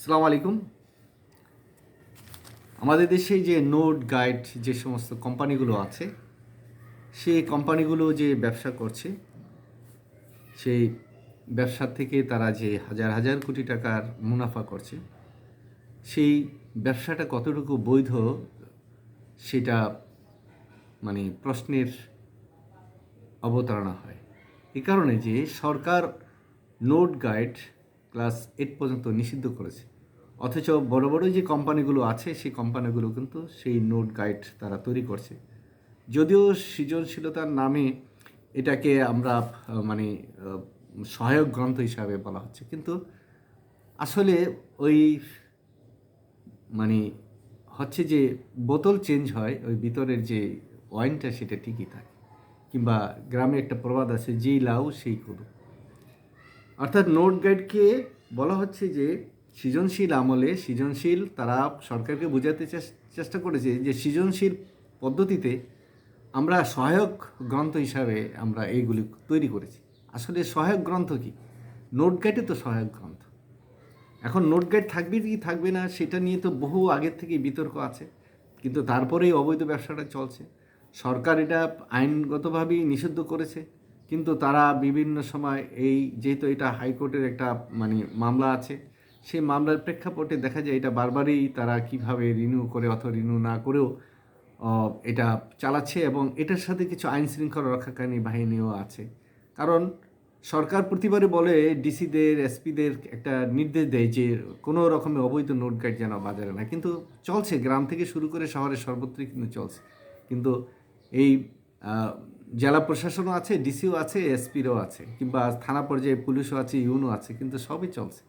সালাম আলাইকুম। আমাদের দেশে যে নোট, গাইড যে সমস্ত কোম্পানিগুলো আছে, সেই কোম্পানিগুলো যে ব্যবসা করছে, সেই ব্যবসা থেকে তারা যে হাজার হাজার কোটি টাকার মুনাফা করছে, সেই ব্যবসাটা কতটুকু বৈধ, সেটা মানে প্রশ্নের অবতারণা হয়। এই কারণে যে সরকার নোট, গাইড ক্লাস এইট পর্যন্ত নিষিদ্ধ করেছে। অথচ বড় বড় যে কোম্পানিগুলো আছে, সেই কোম্পানিগুলো কিন্তু সেই নোট গাইড তারা তৈরি করছে। যদিও সৃজনশীলতার নামে এটাকে আমরা মানে সহায়ক গ্রন্থ হিসাবে বলা হচ্ছে, কিন্তু আসলে ওই মানে হচ্ছে যে বোতল চেঞ্জ হয়, ওই ভিতরের যে ওয়াইনটা সেটা ঠিকই থাকে, কিংবা গ্রামে একটা প্রবাদ আছে, যেই লাউ, সেই করু অর্থাৎ নোট গাইডকে বলা হচ্ছে যে সৃজনশীল আমলে, সৃজনশীল তারা সরকারকে বোঝাতে চেষ্টা করেছে যে সৃজনশীল পদ্ধতিতে আমরা সহায়ক গ্রন্থ হিসাবে আমরা এইগুলি তৈরি করেছি। আসলে সহায়ক গ্রন্থ কি? নোট গাইডে তো সহায়ক গ্রন্থ। এখন নোট গাইড থাকবে কি থাকবে না সেটা নিয়ে তো বহু আগের থেকেই বিতর্ক আছে। কিন্তু তারপরেই অবৈধ ব্যবসাটা চলছে। সরকার এটা আইনগতভাবেই নিষিদ্ধ করেছে। কিন্তু তারা বিভিন্ন সময় এই, যেহেতু এটা হাইকোর্টের একটা মানে মামলা আছে সেই মামলার প্রেক্ষাপটে দেখা যায় এটা বারবারই তারা কীভাবে রিনিউ করে অথবা রিনিউ না করেও এটা চালাচ্ছে এবং এটার সাথে কিছু আইন শৃঙ্খলা রক্ষাকারী বাহিনীও আছে। কারণ সরকার প্রতিবারে বলে ডিসিদের, এসপিদের একটা নির্দেশ দেয় যে কোনো রকমের অবৈধ নোট গাইড যেন বাজারে না। কিন্তু চলছে, গ্রাম থেকে শুরু করে শহরের সর্বত্রই কিন্তু চলছে। কিন্তু এই জেলা প্রশাসনও আছে, ডিসিও আছে, এসপিরও আছে কিংবা থানা পর্যায়ে পুলিশও আছে, ইউনও আছে, কিন্তু সবই চলছে।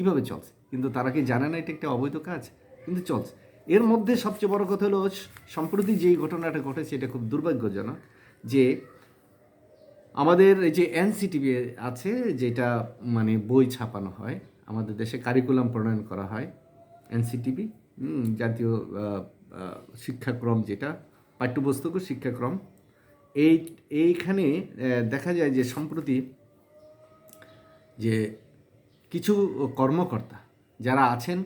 কীভাবে চলছে? কিন্তু তারা কি জানে না এটা একটা অবৈধ কাজ? কিন্তু চলছে। এর মধ্যে সবচেয়ে বড় কথা হলো, সম্প্রতি যেই ঘটনাটা ঘটেছে, এটা খুব দুর্ভাগ্যজনক যে আমাদের এই যে এনসিটিভি আছে, যেটা মানে বই ছাপানো হয়, আমাদের দেশে কারিকুলাম প্রণয়ন করা হয়, এনসিটিভি জাতীয় শিক্ষাক্রম যেটা, পাঠ্যপুস্তক শিক্ষাক্রম। এই, এইখানে দেখা যায় যে সম্প্রতি যে কিছু কর্মকর্তা যারা আছেন,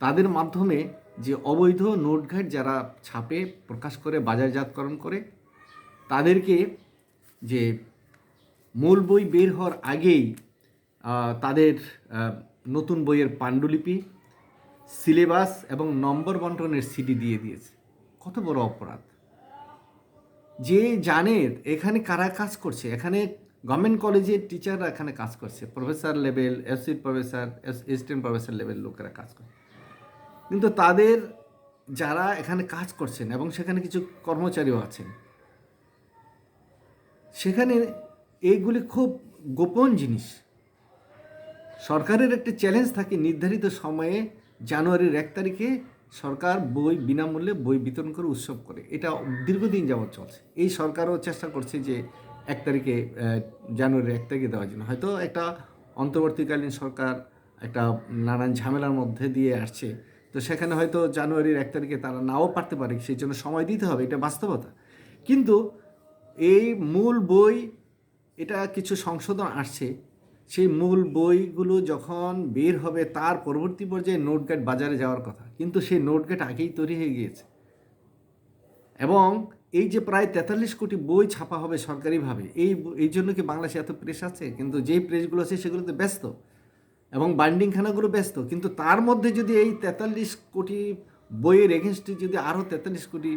তাদের মাধ্যমে যে অবৈধ নোট গাইড যারা ছাপে, প্রকাশ করে, বাজারজাতকরণ করে, তাদেরকে যে মূল বই বের হওয়ার আগেই তাদের নতুন বইয়ের পাণ্ডুলিপি, সিলেবাস এবং নম্বর বন্টনের সিডি দিয়ে দিয়েছে। কত বড় অপরাধ। যে জানে এখানে কারা কাজ করছে, এখানে গভর্নমেন্ট কলেজের টিচাররা এখানে কাজ করছে। Professor level acid professor assistant professor level লোকেরা কাজ করে। কিন্তু তাদের যারা এখানে কাজ করছেন এবং সেখানে কিছু কর্মচারীও আছেন, সেখানে এইগুলি খুব গোপন জিনিস। সরকারের একটি চ্যালেঞ্জ থাকে নির্ধারিত সময়ে জানুয়ারির এক তারিখে সরকার বই, বিনামূল্যে বই বিতরণ করে উৎসব করে। এটা দীর্ঘদিন যাবৎ চলছে। এই সরকারও চেষ্টা করছে যে এক তারিখে জানুয়ারির এক তারিখে দেওয়ার জন্য। হয়তো একটা অন্তর্বর্তীকালীন সরকার একটা নানান ঝামেলার মধ্যে দিয়ে আসছে। তো সেখানে হয়তো জানুয়ারির এক তারিখে তারা নাও পারতে পারে, সেই জন্য সময় দিতে হবে, এটা বাস্তবতা। কিন্তু এই মূল বই, এটা কিছু সংশোধন আসছে। সেই মূল বইগুলো যখন বের হবে তার পরবর্তী পর্যায়ে নোট গাইড বাজারে যাওয়ার কথা। কিন্তু সেই নোট গাইড আগেই তৈরি হয়ে গিয়েছে। এবং এই যে প্রায় তেতাল্লিশ কোটি বই ছাপা হবে সরকারিভাবে, এই এই জন্য কি বাংলাদেশে এত প্রেস আছে? কিন্তু যেই প্রেসগুলো আছে সেগুলোতে ব্যস্ত এবং বাইন্ডিংখানাগুলো ব্যস্ত। কিন্তু তার মধ্যে যদি এই তেতাল্লিশ কোটি বইয়ের এগেনস্টে যদি আরও তেতাল্লিশ কোটি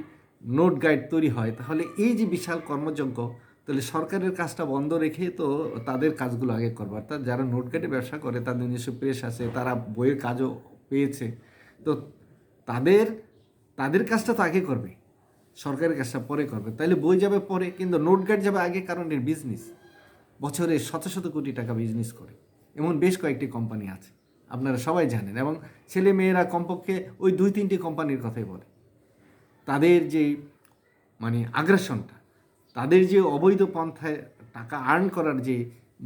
নোট গাইড তৈরি হয়, তাহলে এই যে বিশাল কর্মযজ্ঞ, তাহলে সরকারের কাজটা বন্ধ রেখে তো তাদের কাজগুলো আগে করবার অর্থাৎ যারা নোট গাইডে ব্যবসা করে, তাদের নিজস্ব প্রেস আছে, তারা বইয়ের কাজও পেয়েছে। তো তাদের তাদের কাজটা তো আগে করবে। সরকারের কাজটা পরে করবে। তাহলে বই যাবে পরে, কিন্তু নোট গাইড যাবে আগে কারণ এর বিজনেস বছরে শত শত কোটি টাকা বিজনেস করে। এমন বেশ কয়েকটি কোম্পানি আছে, আপনারা সবাই জানেন, এবং ছেলে মেয়েরা কমপক্ষে ওই দুই তিনটি কোম্পানির কথাই বলে। তাদের যে মানে আগ্রাসনটা, তাদের যে অবৈধ পন্থায় টাকা আর্ন করার যে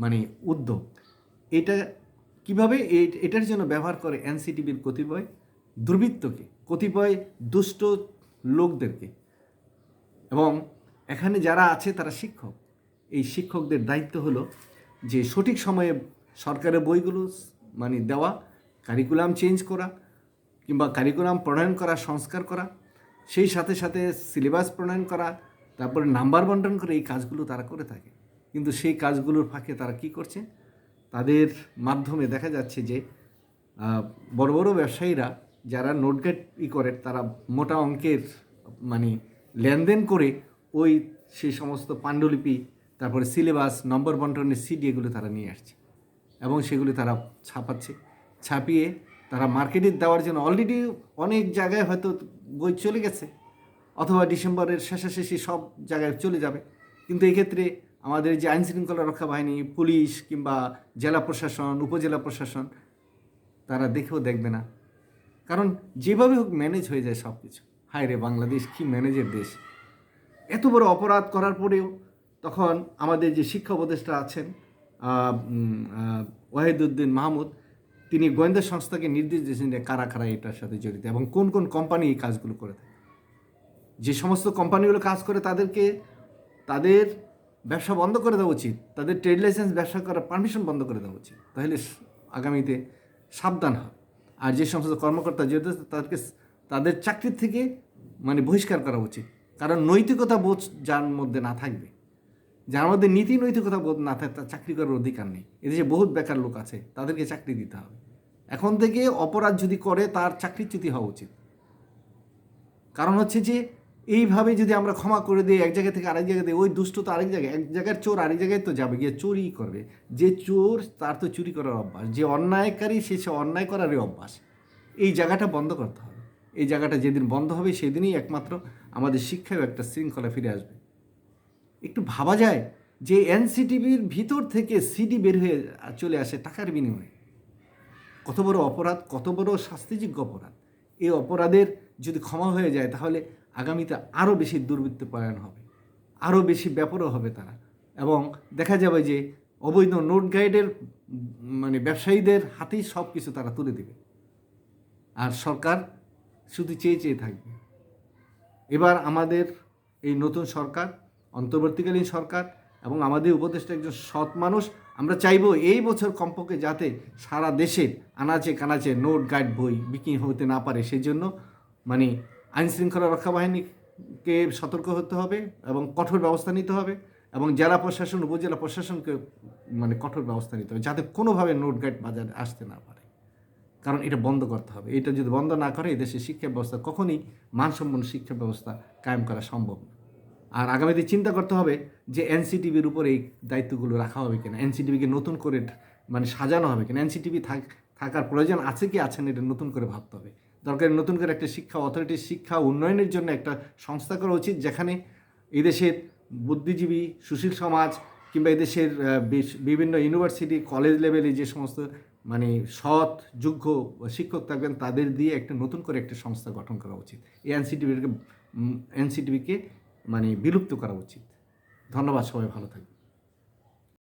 মানে উদ্যোগ, এটা কীভাবে এটার জন্য ব্যবহার করে এনসিটিভির কতিপয় দুর্বৃত্তকে, কতিপয় দুষ্ট লোকদেরকে এবং এখানে যারা আছে তারা শিক্ষক। এই শিক্ষকদের দায়িত্ব হলো যে সঠিক সময়ে সরকারের বইগুলো মানে দেওয়া কারিকুলাম চেঞ্জ করা কিংবা কারিকুলাম প্রণয়ন করা, সংস্কার করা, সেই সাথে সাথে সিলেবাস প্রণয়ন করা, তারপরে নাম্বার বন্টন করে এই কাজগুলো তারা করে থাকে। কিন্তু সেই কাজগুলোর ফাঁকে তারা কি করছে? তাদের মাধ্যমে দেখা যাচ্ছে যে বড় বড় ব্যবসায়ীরা যারা নোটগেট ই করে তারা মোটা অঙ্কের মানে লেনদেন করে ওই সেই সমস্ত পাণ্ডুলিপি, তারপরে সিলেবাস, নম্বর বন্টনের সিডি এগুলো তারা নিয়ে আসছে। এবং সেগুলি তারা ছাপাচ্ছে। ছাপিয়ে তারা মার্কেটে দেওয়ার জন্য অলরেডি অনেক জায়গায় হয়তো বই চলে গেছে, অথবা ডিসেম্বরের শেষাশেষি সব জায়গায় চলে যাবে। কিন্তু এক্ষেত্রে আমাদের যে আইন শৃঙ্খলা রক্ষা বাহিনী, পুলিশ কিংবা জেলা প্রশাসন, উপজেলা প্রশাসন, তারা দেখেও দেখবে না। কারণ যেভাবে হোক ম্যানেজ হয়ে যায় সব কিছু হায় রে বাংলাদেশ, কি ম্যানেজের দেশ। এত বড় অপরাধ করার পরেও তখন আমাদের যে শিক্ষা উপদেষ্টা আছেন ওয়াহিদুদ্দিন মাহমুদ, তিনি গোয়েন্দা সংস্থাকে নির্দেশ দিয়েছেন যে কারা কারা এটার সাথে জড়িত এবং কোন কোন কোম্পানি এই কাজগুলো করে যে সমস্ত কোম্পানিগুলো কাজ করে তাদেরকে তাদের ব্যবসা বন্ধ করে দেওয়া উচিত, তাদের ট্রেড লাইসেন্স ব্যবসা করার পারমিশন বন্ধ করে দেওয়া উচিত, তাহলে আগামীতে সাবধান হবে আর যে সমস্ত কর্মকর্তা যেহেতু তাদেরকে তাদের চাকরির থেকে মানে বহিষ্কার করা উচিত। কারণ নৈতিকতা বোধ যার মধ্যে না থাকবে, যার মধ্যে নীতি নৈতিকতা বোধ না থাকে, তার চাকরি করার অধিকার নেই। এদেশে বহুত বেকার লোক আছে, তাদেরকে চাকরি দিতে হবে। এখন থেকে অপরাধ যদি করে, তার চাকরিচ্যুতি হওয়া উচিত। কারণ হচ্ছে যে, এইভাবে যদি আমরা ক্ষমা করে দিই, এক জায়গা থেকে আরেক জায়গায় দিই, ওই দুষ্ট তো আরেক জায়গায়, এক জায়গার চোর আরেক জায়গায় তো যাবে, গিয়ে চুরি করবে। যে চোর, তার তো চুরি করার অভ্যাস, যে অন্যায়কারী, সে সে অন্যায় করারই অভ্যাস। এই জায়গাটা বন্ধ করতে হবে। এই জায়গাটা যেদিন বন্ধ হবে, সেদিনই একমাত্র আমাদের শিক্ষায় একটা শৃঙ্খলা ফিরে আসবে। একটু ভাবা যায় যে এনসিটিভির ভিতর থেকে সিডি বের হয়ে চলে আসে টাকার বিনিময়ে। কত বড় অপরাধ, কত বড় শাস্তিযোগ্য অপরাধ। এই অপরাধের যদি ক্ষমা হয়ে যায়, তাহলে আগামীতে আরও বেশি দুর্বৃত্ত পলায়ন হবে আরও বেশি ব্যাপারও হবে তারা। এবং দেখা যাবে যে অবৈধ নোট গাইডের মানে ব্যবসায়ীদের হাতেই সব কিছু তারা তুলে দেবে। আর সরকার শুধু চেয়ে চেয়ে থাকবে। এবার আমাদের এই নতুন সরকার, অন্তর্বর্তীকালীন সরকার এবং আমাদের উপদেষ্টা একজন সৎ মানুষ, আমরা চাইব এই বছর কমপক্ষে যাতে সারা দেশের আনাচে কানাচে নোট গাইড বই বিক্রি হতে না পারে। সেই জন্য মানে আইন শৃঙ্খলা রক্ষা বাহিনীকে সতর্ক হতে হবে এবং কঠোর ব্যবস্থা নিতে হবে এবং জেলা প্রশাসন, উপজেলা প্রশাসনকে মানে কঠোর ব্যবস্থা নিতে হবে যাতে কোনোভাবে নোট গাইড বাজারে আসতে না পারে। কারণ এটা বন্ধ করতে হবে। এটা যদি বন্ধ না করে এদেশের শিক্ষা ব্যবস্থা কখনই মানসম্পন্ন শিক্ষা ব্যবস্থা কায়েম করা সম্ভব আর আগামীতে চিন্তা করতে হবে যে এনসিটিভির উপরে এই দায়িত্বগুলো রাখা হবে কিনা, এনসিটিভিকে নতুন করে মানে সাজানো হবে কিনা, এনসিটিভি থাক, থাকার প্রয়োজন আছে কি আছে না এটা নতুন করে ভাবতে হবে। দরকার নতুন করে একটা শিক্ষা, অথরিটি শিক্ষা উন্নয়নের জন্য একটা সংস্থা করা উচিত যেখানে এদেশের বুদ্ধিজীবী, সুশীল সমাজ কিংবা এদেশের বিভিন্ন ইউনিভার্সিটি, কলেজ লেভেলে যে সমস্ত মানে সৎ, যোগ্য শিক্ষক থাকবেন, তাদের দিয়ে একটা নতুন করে একটা সংস্থা গঠন করা উচিত। এই এনসিটিভিকে এনসিটিভিকে মানে বিলুপ্ত করা উচিত। ধন্যবাদ, সবাই ভালো থাকবেন।